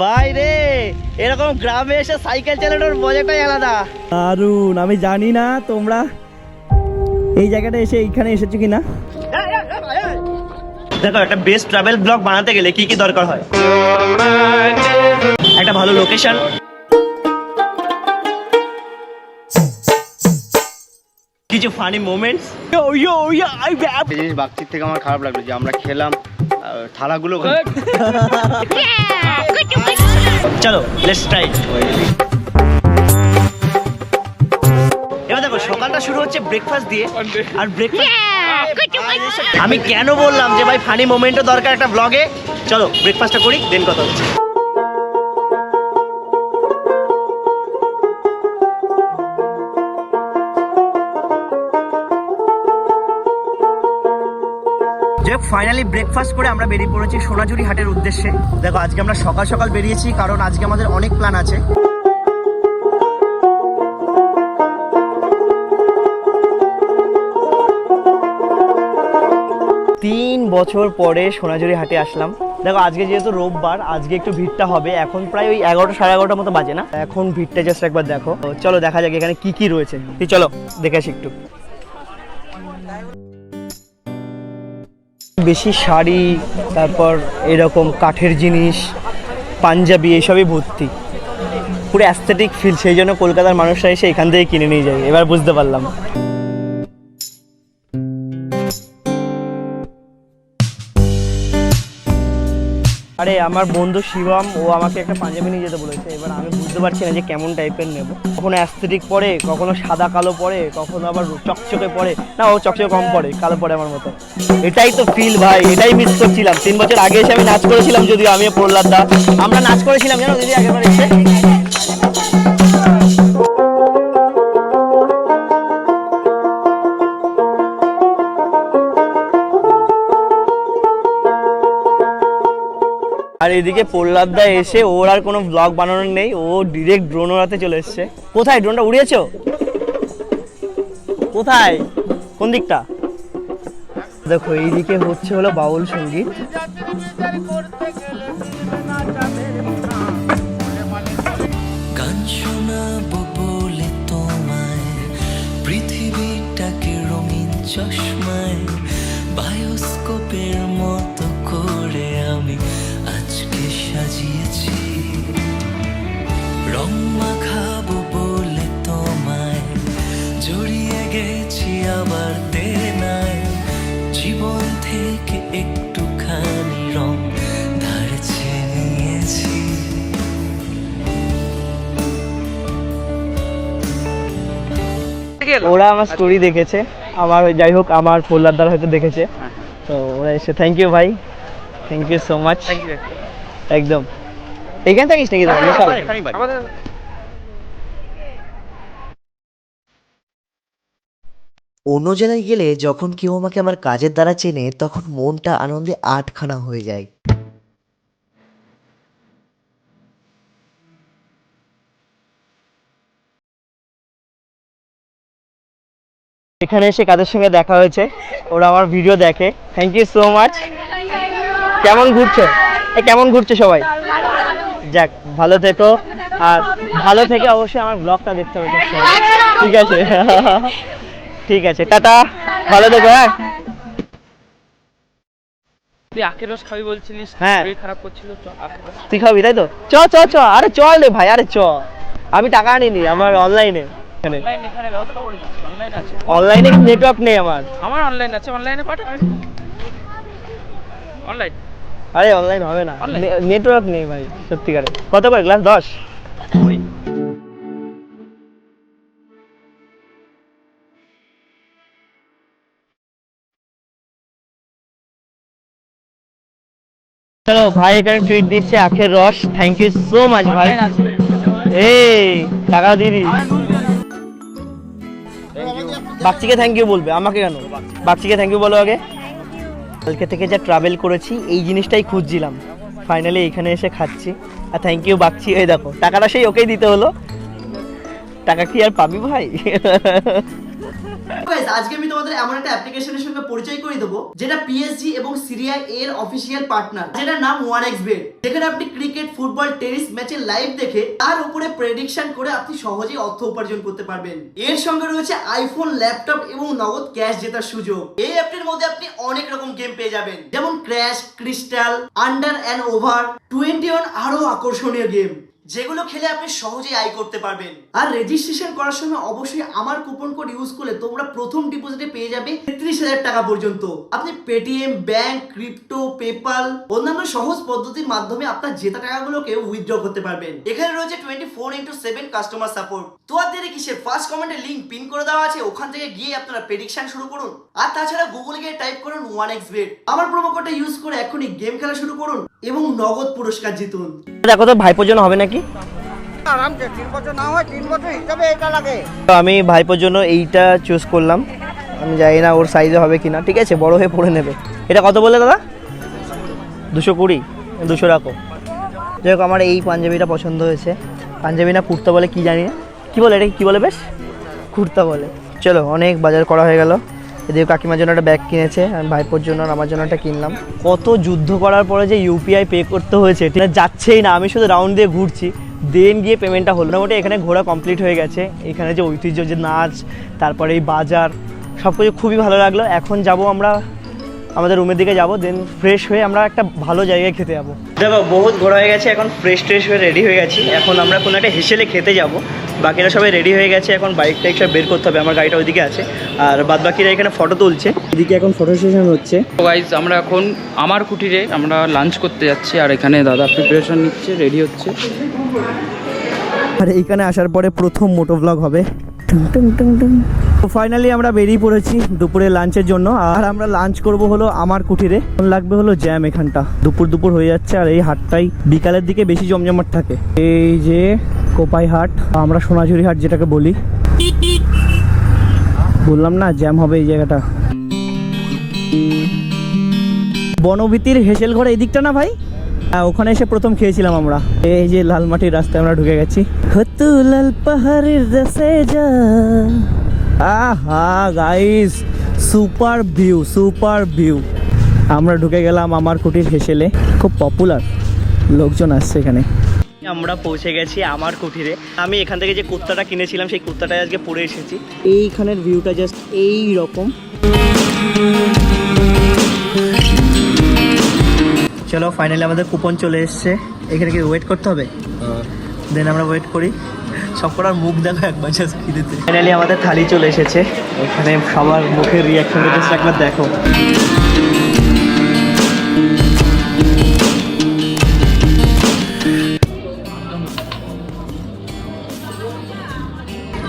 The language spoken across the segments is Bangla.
ভাই রে এরকম গ্রামে এসে সাইকেল চালানোর মজাটাই আলাদা। দারুণ আমি জানি না তোমরা এই জায়গাটা এসে এইখানে এসেছ কিনা। দেখো একটা বেস্ট ট্রাভেল ব্লগ বানাতে গেলে কি কি দরকার হয়? একটা ভালো লোকেশন কিছু ফানি মোমেন্টস জিনিস বাগচির থেকে আমার খারাপ লাগল যে আমরা খেলাম। থালাগুলো চলো লেটস ট্রাই এবার দেখো সকালটা শুরু হচ্ছে ব্রেকফাস্ট দিয়ে আর ব্রেকফাস্ট আমি কেন বললাম যে ভাই ফানি মোমেন্টও দরকার একটা ব্লগে চলো ব্রেকফাস্টটা করি দেন কথা হচ্ছে। যাই ফাইনালি ব্রেকফাস্ট করে আমরা বেরিয়ে পড়েছি সোনাঝুরি হাটের উদ্দেশ্যে। দেখো, আজকে আমরা সকাল সকাল বেরিয়েছি, কারণ আজকে আমাদের অনেক প্ল্যান আছে। তিন বছর পরে সোনাঝুরি হাটে আসলাম। দেখো, আজকে যেহেতু রোববার, আজকে একটু ভিড়টা হবে। এখন প্রায় ওই এগারোটা, সাড়ে এগারোটার মতো বাজে না? এখন ভিড়টা জাস্ট একবার দেখো। চলো, দেখা যাক এখানে কি কি রয়েছে। তুই চলো, দেখে আসি একটু। বেশি শাড়ি, তারপর এরকম কাঠের জিনিস, পাঞ্জাবি এইসবই ভর্তি। পুরো অ্যাস্থেটিক ফিল সেই জন্য কলকাতার মানুষরা এসে এখান থেকে কিনে নিয়ে যায়, এবার বুঝতে পারলাম। আরে, আমার বন্ধু শিবম, ও আমাকে একটা পাঞ্জাবি নিয়ে যেতে বলেছে। এবার আমি বুঝতে পারছি না যে কেমন টাইপের নেব। কখনো অ্যাস্থেটিক পরে, কখনো সাদা কালো পরে, কখনো আবার চকচকে পরে। না, ও চকচকে কম পরে, কালো পরে আমার মতো। এটাই তো ফিল ভাই, এটাই মিস করছিলাম। তিন বছর আগে এসে আমি নাচ করেছিলাম, যদিও আমি প্রহ্লাদ দা। আমরা নাচ করেছিলাম, জানো দিদি আগেরবার এসে? আর এদিকে প্রহ্লাদদা এসে ওর আর কোনো ব্লগ বানানোর নেই, ও ডিরেক্ট ড্রোন ওড়াতে চলে এসছে। কোথায়? ড্রোনটা উড়িয়েছো? কোথায়? কোন দিকটা? দেখো, এইদিকে হচ্ছে হলো বাউল সংগীত। বলে তোমায় চশমায়, বায়োস্কোপের মতো করে আমি আজকে সাজিয়েছি। রং মাখাবো বলে তোমায়। জড়িয়ে গেছি আবার দেনায়। জীবন থেকে একটুখানি রং ধারছে নিয়েছি ওরা আমার স্টোরি দেখেছে। আমার যাই হোক আমার প্রহ্লাদদার হয়তো দেখেছে। তো ওরা এসে থ্যাংক ইউ ভাই। থ্যাংক ইউ সো মাচ একদম। এখান থাকিস নাকি। অন্য জায়গায় গেলে যখন কেউ আমাকে আমার কাজের দ্বারা চেনে তখন মনটা আনন্দে আটখানা হয়ে যায়। এখানে এসে কাদের সঙ্গে দেখা হয়েছে? ওরা আমার ভিডিও দেখে। থ্যাংক ইউ সো মাচ কেমন ঘুরছো? কেমন ঘুরছে সবাই? যাক ভালো থেকো। আর ভালো থেকে অবশ্যই আমার ব্লগটা দেখতে হবে ঠিক আছে? ঠিক আছে? টাটা। ভালো থেকো হ্যাঁ? তুই আখের রস খাবি বলছিলিস হ্যাঁ। খারাপ করছিল তুই খাবি তাই তো? চ চ চ আরে চল রে ভাই আরে চ। আমি টাকা আনিনি আমার অনলাইনে অনলাইন নেটওয়ার্ক নেই আমার। আমার অনলাইন আছে অনলাইনে পাঠা অনলাইন আরে অনলাইন হবে না। নেটওয়ার্ক নেই ভাই সত্যিকারে। কত করে ক্লাস দশ চলো ভাই এখানে টুইট দিচ্ছে আখের রস। থ্যাংক ইউ সো মাচ ভাই। এই টাকা দিয়ে দিস। বাচ্চিকে থ্যাংক ইউ বলবে আমাকে কেন? বাচ্চিকে থ্যাংক ইউ বলো আগে। কালকে থেকে যা ট্রাভেল করেছি, এই জিনিসটাই খুঁজছিলাম। ফাইনালি এখানে এসে খাচ্ছি। আর থ্যাংক ইউ বাকছি এই দেখো, টাকাটা সেই ওকেই দিতে হলো। টাকা কি আর পাবি ভাই? আজকে আমি তোমাদের এমন একটা অ্যাপ্লিকেশনের সঙ্গে পরিচয় করে দেবো, যেটা পিএসজি এবং সিরিয়া এর অফিসিয়াল পার্টনার যেটার নাম ওয়ান এক্স বেড যেখানে আপনি ক্রিকেট ফুটবল টেনিস ম্যাচের লাইভ দেখে তার উপরে প্রেডিকশন করে আপনি সহজেই অর্থ উপার্জন করতে পারবেন। এর সঙ্গে রয়েছে আইফোন ল্যাপটপ এবং নগদ ক্যাশ জেতার সুযোগ। এই অ্যাপটির মধ্যে আপনি অনেক রকম গেম পেয়ে যাবেন, যেমন crash crystal under and over twenty one আরও আকর্ষণীয় গেম যেগুলো খেলে আপনি সহজেই আয় করতে পারবেন। আর রেজিস্ট্রেশন করার সময় অবশ্যই আমার কুপন কোড ইউজ করলে তোমরা প্রথম ডিপোজিটে পেয়ে যাবে তেত্রিশ হাজার টাকা পর্যন্ত। আপনি পেটিএম ব্যাংক ক্রিপ্টো পেপাল অন্যান্য সহজ পদ্ধতির মাধ্যমে আপনার জেতা টাকাগুলোকে উইথড্র করতে পারবেন। এখানে রয়েছে twenty four into seven customer support তো আর দেরি কিসের? ফার্স্ট কমেন্টের লিঙ্ক পিন করে দেওয়া আছে, ওখান থেকে গিয়ে আপনারা প্রেডিকশন শুরু করুন। আর তাছাড়া গুগল গিয়ে টাইপ করুন ওয়ান এক্স বেড আমার প্রোমো কোডটা ইউজ করে এখনই গেম খেলা শুরু করুন এবং নগদ পুরস্কার জিতুন। দেখো তো ভাইপোর জন্য হবে নাকি? তো আমি ভাইপোর জন্য এইটা চুজ করলাম। আমি জানি না ওর সাইজে হবে কিনা। ঠিক আছে বড় হয়ে পড়ে নেবে। এটা কত বলে দাদা? দুশো কুড়ি। দুশো রাখো। যাই হোক আমার এই পাঞ্জাবিটা পছন্দ হয়েছে। পাঞ্জাবি না কুর্তা বলে কি জানি না। কী বলে এটা কি বলে বেশ? কুর্তা বলে। চলো অনেক বাজার করা হয়ে গেল। এদিকে কাকিমার জন্য একটা ব্যাগ কিনেছে আমি ভাইপোর জন্য আর আমার জন্য একটা কিনলাম। কত যুদ্ধ করার পরে যে ইউপিআই পে করতে হয়েছে ঠিক আছে, যাচ্ছেই না আমি শুধু রাউন্ড দিয়ে ঘুরছি। দেন গিয়ে পেমেন্টটা হলো। মোটামুটি এখানে ঘোরা কমপ্লিট হয়ে গেছে। এখানে যে ঐতিহ্য যে নাচ তারপরে এই বাজার সব কিছু খুবই ভালো লাগল। এখন যাব আমরা আমাদের রুমের দিকে যাব দেন ফ্রেশ হয়ে আমরা একটা ভালো জায়গায় খেতে যাব। দেখো বহুত ঘোরা হয়ে গেছে এখন ফ্রেশ ট্রেশ হয়ে রেডি হয়ে গেছি। এখন আমরা কোনো একটা হেসেলে খেতে যাব। বাকিরা সবাই রেডি হয়ে গেছে এখন বাইক টাইক সব বের করতে হবে আমার গাড়িটা ওইদিকে আছে। আর বাদ বাকিরা এখানে ফটো তুলছে। এদিকে এখন ফটো সেশন হচ্ছে। গাইজ আমরা এখন আমার কুটিরে আমরা লাঞ্চ করতে যাচ্ছি আর এখানে দাদা প্রিপারেশন নিচ্ছে রেডি হচ্ছে। আর এইখানে আসার পরে প্রথম মোটো ব্লগ হবে। তো ফাইনালি আমরা বেরিয়ে পড়েছি দুপুরে লাঞ্চের জন্য আর আমরা লাঞ্চ করব হলো আমার কুটিরে। লাগবে হলো জ্যাম এখানটা। দুপুর দুপুর হয়ে যাচ্ছে আর এই হাটটাই বিকালের দিকে বেশি জমজমাট থাকে। এই যে কোপাই হাট, আমরা সোনাঝুরি হাট যেটাকে বলি। বললাম না, জ্যাম হবে এই জায়গাটা। বনভীতির হেসেল ঘর এই দিকটা না ভাই? হ্যাঁ ওখানে এসে প্রথম খেয়েছিলাম আমরা। এই যে লাল মাটির রাস্তায় আমরা ঢুকে গেছি। লাল পাহাড়ের আহা guys super view super view আমরা ঢুকে গেলাম আমার কুটির হেসেলে। খুব পপুলার লোকজন আসছে এখানে। আমরা পৌঁছে গেছি আমার কুঠিরে। আমি এখান থেকে যে কুর্তাটা কিনেছিলাম সেই কুর্তাটাই আজকে পরে এসেছি। এইখানের ভিউটা জাস্ট এই রকম চলো ফাইনালি আমাদের কুপন চলে এসছে। এখানে কি ওয়েট করতে হবে? দেন আমরা ওয়েট করি। সব করার মুখ দেখো একবার জাস্ট খিদেতে। ফাইনালি আমাদের থালি চলে এসেছে। এখানে সবার মুখের রিয়াকশনটা জাস্ট একবার দেখো।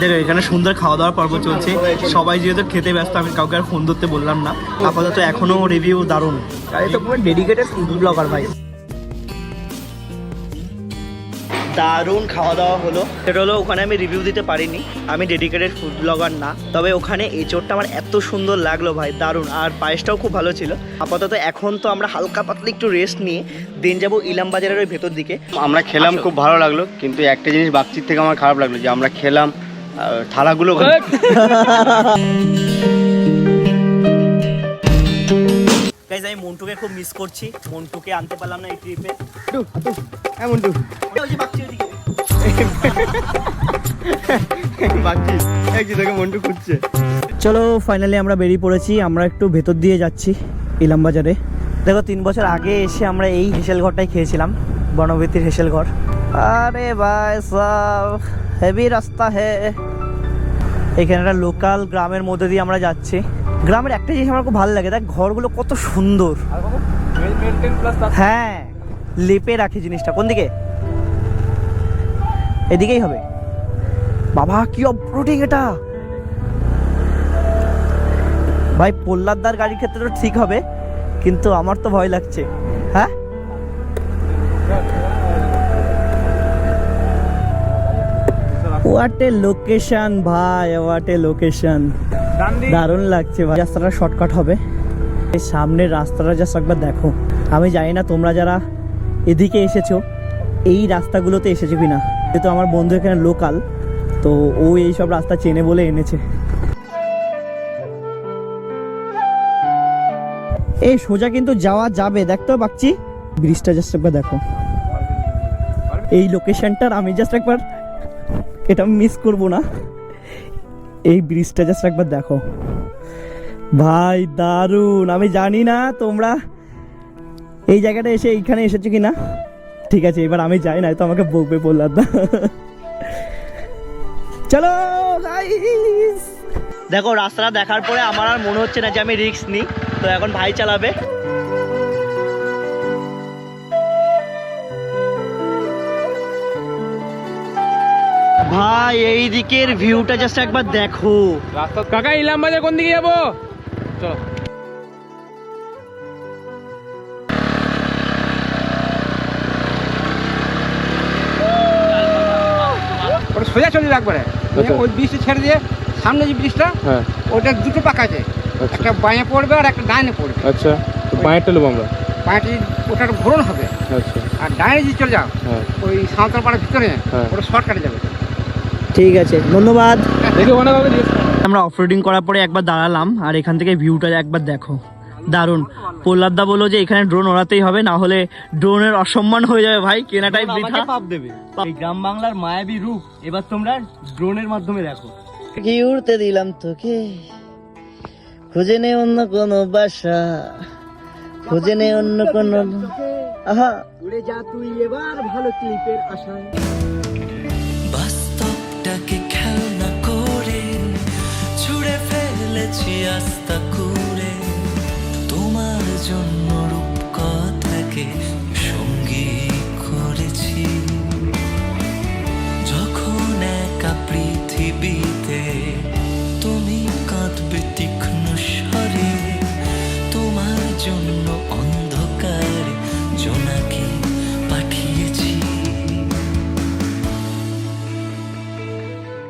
দেখো এখানে সুন্দর খাওয়া দাওয়ার পর্ব চলছে। সবাই যেহেতু খেতে ব্যস্ত আমি কাউকে আর ফোন ধরতে বললাম না। আপাতত এখনও রিভিউ দারুণ। আর তো পুরো ডেডিকেটেড ফুড ব্লগার ভাই। দারুণ খাওয়া দাওয়া হলো। সেটা হলো ওখানে আমি রিভিউ দিতে পারিনি। আমি ডেডিকেটেড ফুড ব্লগার না। তবে ওখানে এঁচোড়টা আমার এত সুন্দর লাগল ভাই দারুণ। আর পায়েসটাও খুব ভালো ছিল। আপাতত এখন তো আমরা হালকা পাতলা একটু রেস্ট নিয়ে দিন যাব ইলাম বাজারের ওই ভেতর দিকে। আমরা খেলাম খুব ভালো লাগল কিন্তু একটা জিনিস বাগচির থেকে আমার খারাপ লাগল যে আমরা খেলাম থালাগুলো গাইজ আমি মন্টুকে খুব মিস করছি। মন্টুকে আনতে পারলাম না এই ট্রিপে এমন তো ওই যে বাচ্চা ওইদিকে। বাগচি। একই তোকে মন্টু খুঁজছে। চলো ফাইনালি আমরা বেরিয়ে পড়েছি। আমরা একটু ভেতর দিয়ে যাচ্ছি ইলাম বাজারে দেখো তিন বছর আগে এসে আমরা এই হেসেল ঘরটাই খেয়েছিলাম বনবীতির হেসেল ঘর। আরে ভাই সব হেভি রাস্তা হে। এখানে একটা লোকাল গ্রামের মধ্যে দিয়ে আমরা যাচ্ছি। গ্রামের একটা জিনিস আমার খুব ভালো লাগে দেখ ঘরগুলো কত সুন্দর। হ্যাঁ লেপে রাখি জিনিসটা। কোন দিকে? এদিকেই হবে। বাবা কি অপ্রোটিং এটা! ভাই পোল্লারদার গাড়ির ক্ষেত্রে তো ঠিক হবে কিন্তু আমার তো ভয় লাগছে। হ্যাঁ? হোয়াট এ লোকেশন ভাই হোয়াট এ লোকেশন দারুণ লাগছে ভাই। রাস্তাটা শর্টকাট হবে। এই সামনের রাস্তাটা জাস্ট একবার দেখো। আমি জানি না তোমরা যারা এদিকে এসেছ এই রাস্তাগুলোতে এসেছ কিনা। যেহেতু আমার বন্ধু এখানে লোকাল তো ও এই সব রাস্তা চেনে বলে এনেছে। এই সোজা কিন্তু যাওয়া যাবে দেখতে পাচ্ছি ব্রিজটা জাস্ট একবার দেখো। এই লোকেশনটার আমি জাস্ট একবার এটা মিস করব না। এই ব্রিজটা জাস্ট একবার দেখো। ভাই, দারুণ। আমি জানি না তোমরা এই জায়গাটা এসে এইখানে এসেছ কি না ঠিক আছে, এবার আমি যাই না তো আমাকে বকবে বললাম না চলো দেখো, রাস্তাটা দেখার পরে আমার আর মনে হচ্ছে না যে আমি রিস্ক নিই। তো এখন ভাই চালাবে। ভাই এই দিকের ভিউটা জাস্ট একবার দেখো। রাস্তা কাকা ইলাম বাজার কোন দিকে যাব? চলো। ওটা সোজা চলে একবারে। আচ্ছা। ওই ব্রিজটা ছেড়ে দিয়ে সামনে যে ব্রিজটা হ্যাঁ। ওটা দুটো পাকা আছে। একটা বাঁয়ে পড়বে আর একটা ডাইনে পড়বে। আচ্ছা তো বাঁয়েরটা নেব আমরা। বাঁয়েটি ওটা একটা ঘোরণ হবে। আচ্ছা। আর ডাইনে যদি চলে যাও হ্যাঁ। ওই সাঁওতাল পাড়ার ভিতরে হ্যাঁ। ওটা শর্টকাটে যাবে। ঠিক আছে ধন্যবাদ। আমরা অফরোডিং করার পরে একবার দাঁড়ালাম আর এখান থেকে ভিউটা একবার দেখো। দারুণ। প্রহ্লাদদা বলল যে এখানে ড্রোন ওড়াতেই হবে না হলে ড্রোনের অসম্মান হয়ে যাবে ভাই কেনাটাই বৃথা। পাপ দেবে। এই গ্রাম বাংলার মায়াবী রূপ এবার তোমরা ড্রোনের মাধ্যমে দেখো। কি উড়তে দিলাম তোকে? খুঁজে নে অন্য কোনো বাসা। খুঁজে নে অন্য কোনো আহা। উড়ে যা তুই এবার ভালো ক্লিপের আশা বাস্তবটাকে খেলনা করে, ছুড়ে ফেলেছি আস্তা করে তোমার জন্য রূপকথাকে সঙ্গী করেছি। যখন একা পৃথিবীতে তুমি কাঁদবে তীক্ষ্ণ স্বরে, তোমার জন্য অন্ধকার জোনাকে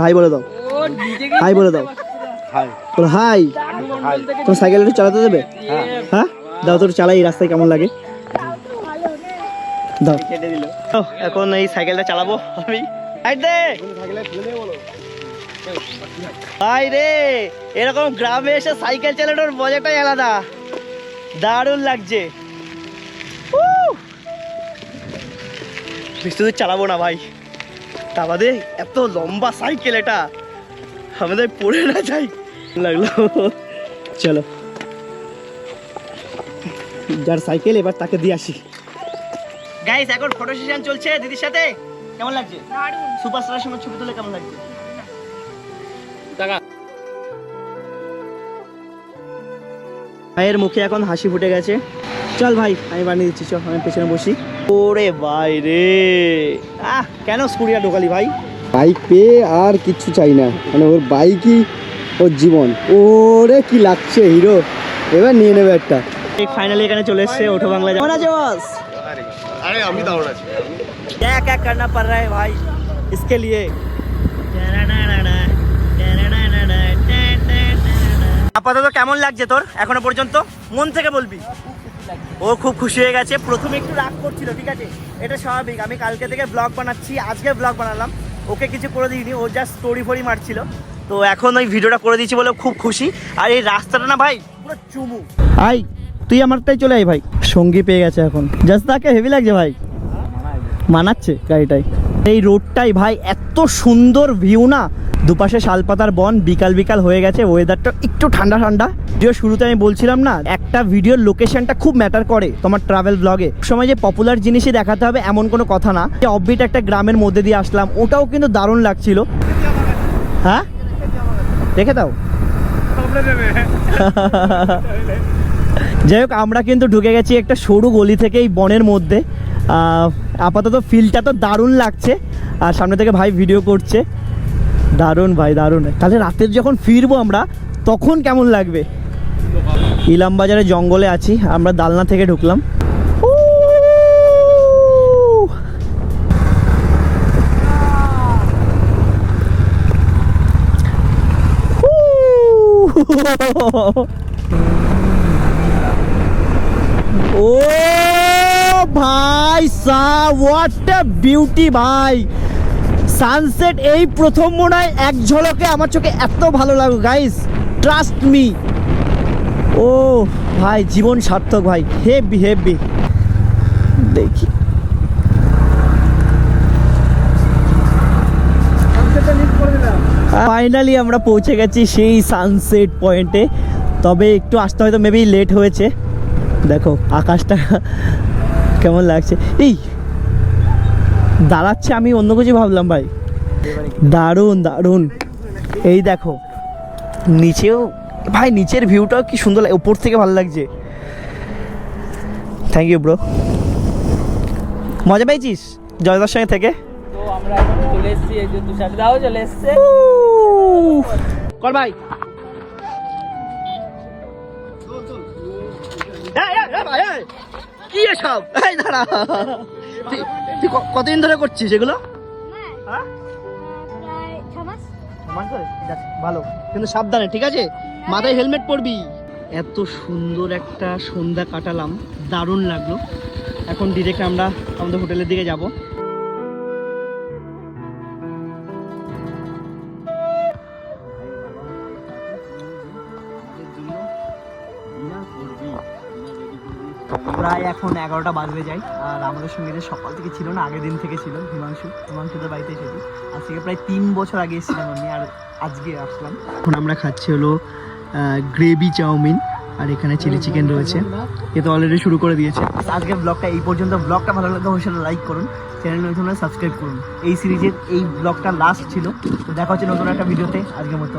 হাই বলে দাও। হাই বলে দাও। বলো হাই। তোমার সাইকেল একটু চালাতে দেবে? হ্যাঁ। দাও তোর চালাই রাস্তায় কেমন লাগে? দাও। এখন এই সাইকেলটা চালাবো আমি। ভাই রে এরকম গ্রামে এসে সাইকেল চালানোর মজাটাই আলাদা। দারুণ লাগছে। উহ! বেশি দূর চালাবো না ভাই। তা বাদে এত লম্বা সাইকেল এটা। আমাদের পড়ে না যাই। লাগল। চলো। যার সাইকেল এবার তাকে দিয়ে আসি। গাইস এখন ফটো সেশন চলছে দিদির সাথে। কেমন লাগছে? সুপারস্টারের সঙ্গে ছবি তুলে কেমন লাগছে? ভাইয়ের মুখে এখন হাসি ফুটে গেছে। চল ভাই আমি বানিয়ে দিচ্ছি চল আমি পেছনে বসি ওরে ভাই রে আহ কেন স্কুটিটা ঢোকালি ভাই বাইক পেয়ে আর কিচ্ছু চাই না মানে ওর বাইকই ওর জীবন ওরে কি লাগছে হিরো এবার নিয়ে নেবে একটা ফাইনালি এখানে চলে এসেছে ওঠো বাংলা কেমন আছে বস আরে আমি দাঁড়ান আছি क्या क्या करना पड़ रहा है भाई इसके लिए আপাতত কেমন লাগছে তোর এখনো পর্যন্ত মন থেকে বলবি ও খুব খুশি হয়ে গেছে। প্রথমে একটু রাগ করছিল ঠিক আছে? এটা স্বাভাবিক। আমি কালকে থেকে ব্লগ বানাচ্ছি আজকে ব্লগ বানালাম। ওকে কিছু করে দিইনি ও জাস্ট স্টোরি ফরি মারছিল। তো এখন ওই ভিডিওটা করে দিয়েছি বলে খুব খুশি। আর এই রাস্তাটা না ভাই পুরো চুমু। আই তুই আমারটাই চলে আয় ভাই। সঙ্গী পেয়ে গেছে এখন। জাস্ট তাকে হেভি লাগছে ভাই। মানাচ্ছে গাড়িটাই। এই রোডটাই ভাই এত সুন্দর ভিউ না। দুপাশে শালপাতার বন, বিকাল বিকাল হয়ে গেছে ওয়েদারটা একটু ঠান্ডা ঠান্ডা। ভিডিও শুরুতে আমি বলছিলাম না, একটা ভিডিওর লোকেশনটা খুব ম্যাটার করে তোমার ট্রাভেল ব্লগে সময় যে পপুলার জিনিসই দেখাতে হবে এমন কোনো কথা না। যে অববিট একটা গ্রামের মধ্যে দিয়ে আসলাম, ওটাও কিন্তু দারুণ লাগছিল। হ্যাঁ? দেখে দাও। যাই হোক, আমরা কিন্তু ঢুকে গেছি একটা সরু গলি থেকে এই বনের মধ্যে। আপাতত ফিলটা তো দারুণ লাগছে। আর সামনে থেকে ভাই ভিডিও করছে। দারুণ ভাই, দারুণ। তাহলে রাতের যখন ফিরবো আমরা, তখন কেমন লাগবে? ইলাম বাজারে জঙ্গলে আছি, আমরা দালনা থেকে ঢুকলাম! ও ভাই! সা হোয়াট বিউটি ভাই। সানসেট এই প্রথম মনে এক ঝলকে আমার চোখে এত ভালো লাগল গাইস ট্রাস্ট মি ও ভাই, জীবন সার্থক ভাই হেভি হেভি দেখি। ফাইনালি আমরা পৌঁছে গেছি সেই সানসেট পয়েন্টে তবে একটু আসতে হয়তো মেবি লেট হয়েছে। দেখো, আকাশটা কেমন লাগছে? এই দাঁড়াচ্ছে আমি অন্য কিছু ভাবলাম ভাই। দারুণ দারুণ। এই দেখো নিচেও ভাই নিচের ভিউটাও কি সুন্দর লাগে উপর থেকে ভালো লাগছে। থ্যাংক ইউ ব্রো মজা পেয়েছিস জয়দার সঙ্গে থেকে? তো আমরা এখন চলে এসেছি এই যে তুষার দাও চলে এসছে। কর ভাই। কি এসব? এই দাঁড়া। তুই- কতদিন ধরে করছিস এগুলো? হ্যাঁ? ভালো। কিন্তু সাবধানে ঠিক আছে? মাথায় হেলমেট পরবি। এত সুন্দর একটা সন্ধ্যা কাটালাম। দারুণ লাগল। এখন ডিরেক্ট আমরা আমাদের হোটেলের দিকে যাব। প্রায় এখন এগারোটা বাজবে যাই আর আমাদের সঙ্গে যে সকাল থেকে ছিল না আগের দিন থেকে ছিল হিমাংশু। হিমাংশুদের বাড়িতে এসেছি আজ থেকে প্রায় তিন বছর আগে এসেছিলাম আমি আর আজকে আসলাম। এখন আমরা খাচ্ছি হলো গ্রেভি চাউমিন আর এখানে চিলি চিকেন রয়েছে। এ তো অলরেডি শুরু করে দিয়েছে। আজকের ব্লগটা এই পর্যন্ত। ব্লগটা ভালো লাগলে অবশ্যই লাইক করুন। চ্যানেল নতুন সাবস্ক্রাইব করুন। এই সিরিজের এই ব্লগটা লাস্ট ছিল। তো দেখা হচ্ছে নতুন একটা ভিডিওতে আজকের মতো।